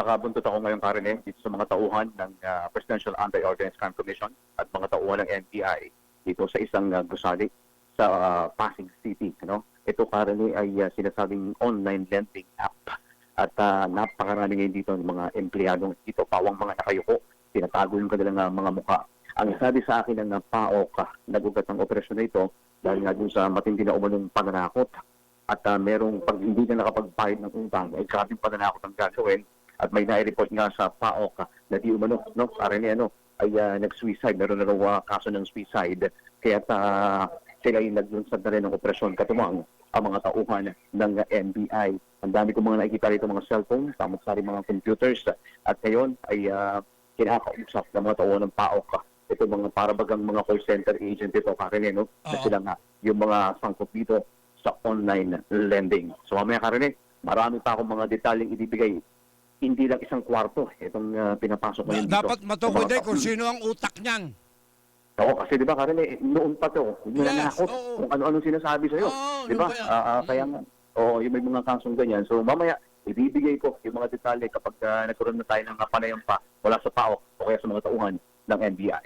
nakabuntot ako ngayon Karen dito sa mga tauhan ng ah, Presidential Anti-Organized Crime Commission at mga tauhan ng NBI dito sa isang uh, gusali sa ah, Pasig City. Ano? Ito Karen ay ah, sinasabing online lending app at uh, napakarami ngayon dito ng mga empleyadong dito, pawang mga nakayuko, tinatago yung kanilang ah, mga mukha. Ang sabi sa akin ng uh, PAOK, nagugat ng operasyon na ito dahil nga dun sa matindi na umanong pananakot at ah, merong pag hindi na nakapagbayad ng utang, ay grabing pananakot ang gagawin at may nai-report nga sa PAOK ah, na di umano, no, para ni ano, ay ah, nag-suicide, meron na raw ah, kaso ng suicide, kaya uh, sila yung naglunsad na rin ng operasyon katumang ang mga tauhan ng NBI. Ang dami ko mga nakikita rito mga cellphone, tamang sari mga computers at ngayon ay uh, kinakausap ng mga tauhan ng PAOK. Ito mga parabagang mga call center agent ito, Karen, no? na Oo. sila nga yung mga sangkot dito sa online lending. So mamaya Karen, marami pa akong mga detalyeng ibibigay. Hindi lang isang kwarto itong uh, pinapasok ngayon dito. Dapat matukoy din kung sino ang utak niyan. Oo, kasi di ba Karen, eh, noon pa to, hindi Yes, na nakot oo. kung ano-ano sinasabi sa'yo. Oo, di ba? yan? Ah, ah, Mm. kaya nga, oo, yung may mga kasong ganyan. So mamaya, ibibigay ko yung mga detalye kapag ah, nagkaroon na tayo ng panayam pa wala sa PAO o kaya sa mga tauhan ng NBI.